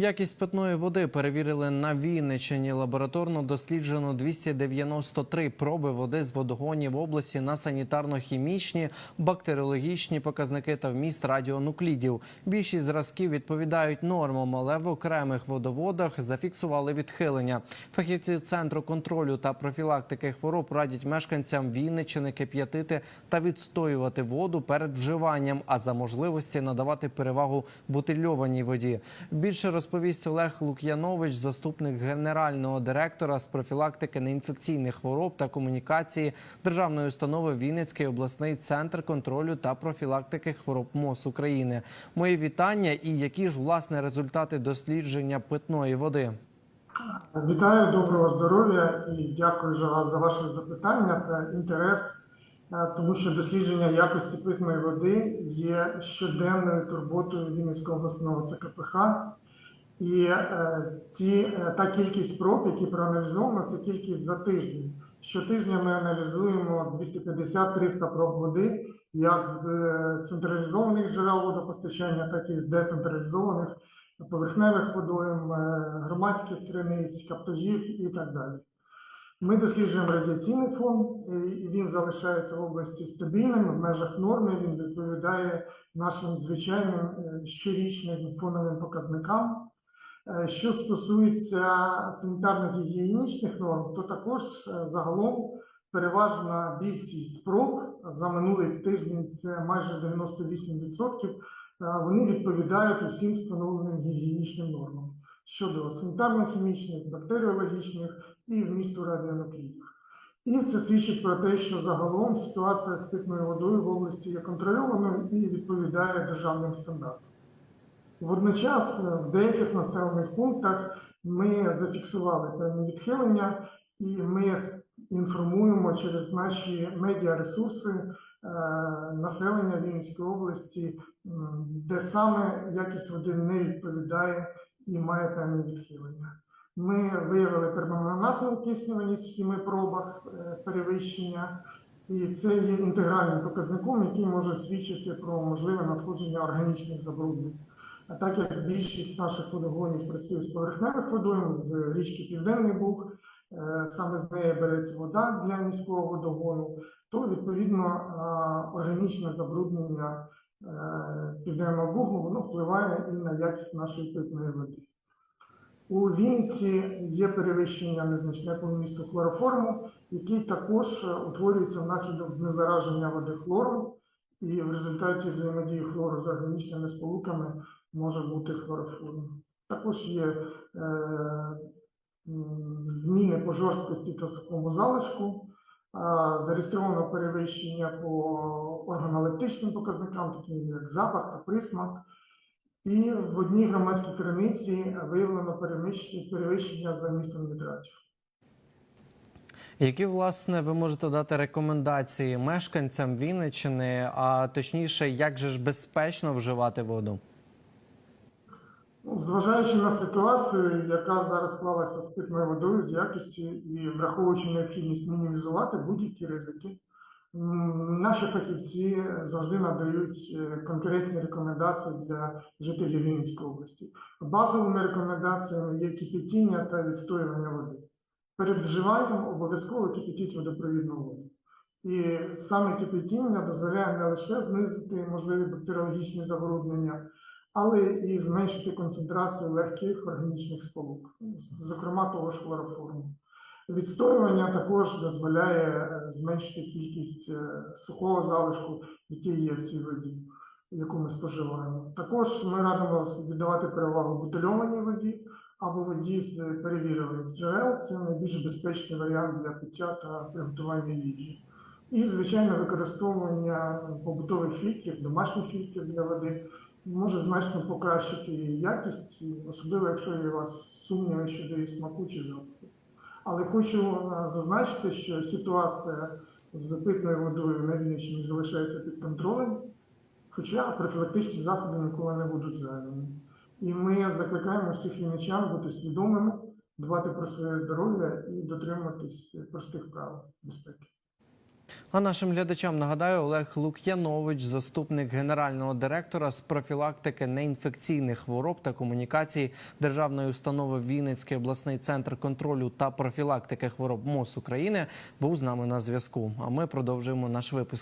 Якість питної води перевірили на Вінниччині. Лабораторно досліджено 293 проби води з водогонів в області на санітарно-хімічні, бактеріологічні показники та вміст радіонуклідів. Більшість зразків відповідають нормам, але в окремих водоводах зафіксували відхилення. Фахівці центру контролю та профілактики хвороб радять мешканцям Вінниччини кип'ятити та відстоювати воду перед вживанням, а за можливості надавати перевагу бутильованій воді. Більше розповість Олег Лук'янович, заступник генерального директора з профілактики неінфекційних хвороб та комунікації державної установи Вінницький обласний центр контролю та профілактики хвороб МОЗ України. Мої вітання і які ж власне результати дослідження питної води. Вітаю, доброго здоров'я і дякую за ваше запитання та інтерес, е, тому що дослідження якості питної води є щоденною турботою Вінницького обласного ЦКПХ. І е, ті, е, та кількість проб, які проаналізовано, це кількість за тиждень. Щотижня ми аналізуємо 250-300 проб води, як з е, централізованих джерел водопостачання, так і з децентралізованих поверхневих водойм, громадських криниць, каптажів і так далі. Ми досліджуємо радіаційний фон, і він залишається в області стабільним в межах норми. Він відповідає нашим звичайним щорічним фоновим показникам. Е, Що стосується санітарно-гігієнічних норм, то також е, загалом переважна більшість спроб за минулий тиждень це майже 98%. Е, Вони відповідають усім встановленим гігієнічним нормам щодо санітарно-хімічних, бактеріологічних і вмісту радіонуклідів. І це свідчить про те, що загалом ситуація з питною водою в області є контрольованою і відповідає державним стандартам. Водночас е, в деяких населених пунктах ми зафіксували певні відхилення, і ми інформуємо через наші медіаресурси е, населення Вінницької області, де саме якість води не відповідає і має певні відхилення. Ми виявили перманентну окиснюваність в сіми пробах е, перевищення, і це є інтегральним показником, який може свідчити про можливе надходження органічних забруднень. А так як більшість наших водогонів працює з поверхневих водойм, з річки Південний Буг, е, саме з неї береться вода для міського водогону, то відповідно органічне забруднення е, Південного Бугу воно впливає і на якість нашої питної води. У Вінниці є перевищення незначне по місту хлороформу, який також е, утворюється внаслідок знезараження води хлором, і в результаті взаємодії хлору з органічними сполуками може бути хлороформ. Також є е, зміни по жорсткості та сухому залишку, а, зареєстровано перевищення по органолептичним показникам, таким як запах та присмак. І в одній громадській криниці виявлено перевищення за містом нітратів. Які власне ви можете дати рекомендації мешканцям Вінниччини, а точніше, як же ж безпечно вживати воду? Ну, Зважаючи на ситуацію, яка зараз склалася з питною водою, з якістю і враховуючи необхідність мінімізувати будь-які ризики, наші фахівці завжди надають е, конкретні рекомендації для жителів Вінницької області. Базовими рекомендаціями є кипятіння та відстоювання води. Перед вживанням обов'язково кипятіть водопровідну воду. І саме кипятіння дозволяє не лише знизити можливі бактеріологічні забруднення, але і зменшити концентрацію легких органічних сполук, зокрема того ж хлороформу. Відстоювання також дозволяє е, зменшити кількість е, сухого залишку, який є в цій воді, яку ми споживаємо. Також ми радимо віддавати перевагу бутильованій воді або воді з перевірених джерел. Це найбільш безпечний варіант для пиття та приготування їжі. І, звичайно, використовування побутових фільтрів, домашніх фільтрів для води може значно покращити її якість, особливо якщо є у вас сумніви щодо її смаку чи запаху. Але хочу зазначити, що ситуація з питною водою на Вінниччині залишається під контролем, хоча профілактичні заходи ніколи не будуть зайвими. І ми закликаємо всіх вінничан бути свідомими, дбати про своє здоров'я і дотримуватись простих правил безпеки. А нашим глядачам нагадаю, Олег Лук'янович, заступник генерального директора з профілактики неінфекційних хвороб та комунікації державної установи Вінницький обласний центр контролю та профілактики хвороб МОЗ України, був з нами на зв'язку. А ми продовжуємо наш випуск.